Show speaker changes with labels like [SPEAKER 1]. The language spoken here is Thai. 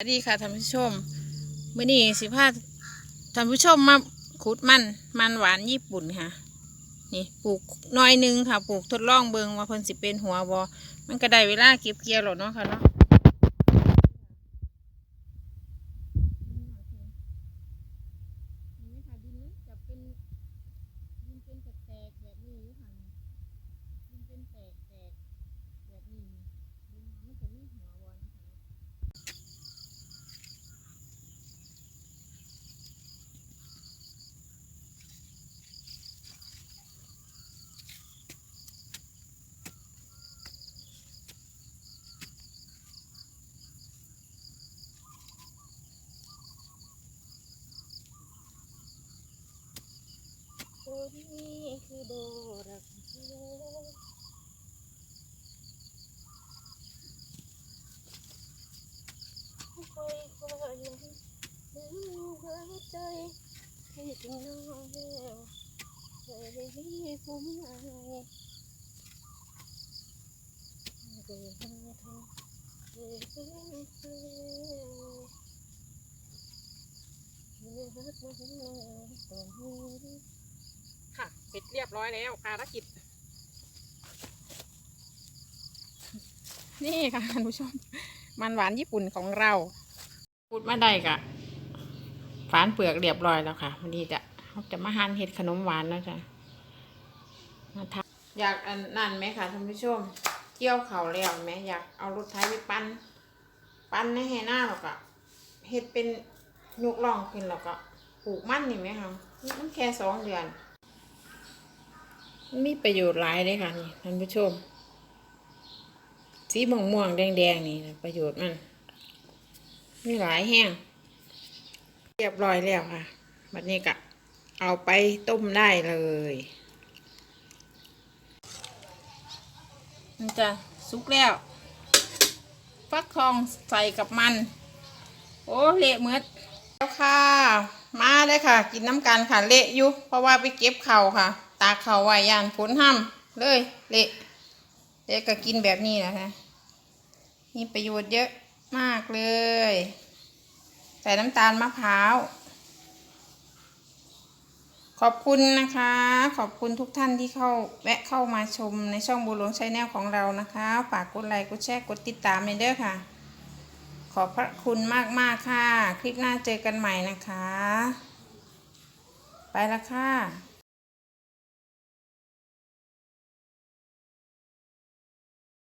[SPEAKER 1] สวัสดีค่ะท่านผู้ชมมื่อนี้สิพาท่านผู้ชมมาขุดมันมันหวานญี่ปุ่นค่ะ นี่ปลูกน้อยหนึงค่ะปลูกทดลองเบิงว่าเพิ่นสิเป็นหัวบอมันก็ได้เวลาเก็บเกี่ยวแล้วเนาะค่ะเนาะตัวนี้คือโดรักเธอคอยคอยลืมหัวใจให้ถึงน้องแล้วเคยได้ยิน ผมอายเดินทางเดินทางเดินค่ะ เสร็จเรียบร้อยแล้วภารกิจ นี่ค่ะท่านผู้ชม มันหวานญี่ปุ่นของเราพูดมาได้กะฝานเปลือกเรียบร้อยแล้วค่ะวันนี้จะเราจะมาหั่นเห็ดขนมหวานแล้วจ้ะมาทำอยากอันนั่นไหมค่ะท่านผู้ชมเกี่ยวเข่าวแล้วไหมอยากเอารถไถไปปั้นปั้นในให้หน้าแล้วก็เห็ดเป็นยุกล่องขึ้นแล้วก็ปลูกมันนี่ไหมคะมันแค่สองเดือน มีประโยชน์หลายเลยค่ะนี่ท่านผู้ชม สีม่วงม่วงแดงแดงๆนี่นะประโยชน์มันมีหลายแห้งเรียบร้อยแล้วค่ะบัดนี้ก็เอาไปต้มได้เลยมันจะสุกแล้วฟักทองใส่กับมัน โอ้เละเมือดแล้วค่ะ มาเลยค่ะ กินน้ำกันค่ะ เละอยู่เพราะว่าไปเก็บเข่าค่ะ ตาเขาไว้ยานฝนห้ำเลยเละเละก็กินแบบนี้นะคะมีประโยชน์เยอะมากเลย ใส่น้ำตาลมะพร้าว ขอบคุณนะคะ ขอบคุณทุกท่านที่เข้าแวะเข้ามาชมในช่องบูหลวงชแนลของเรานะคะ ฝากกดไลค์กดแชร์กดติดตามในเด้อค่ะ ขอบพระคุณมากๆค่ะ คลิปหน้าเจอกันใหม่นะคะ ไปละค่ะ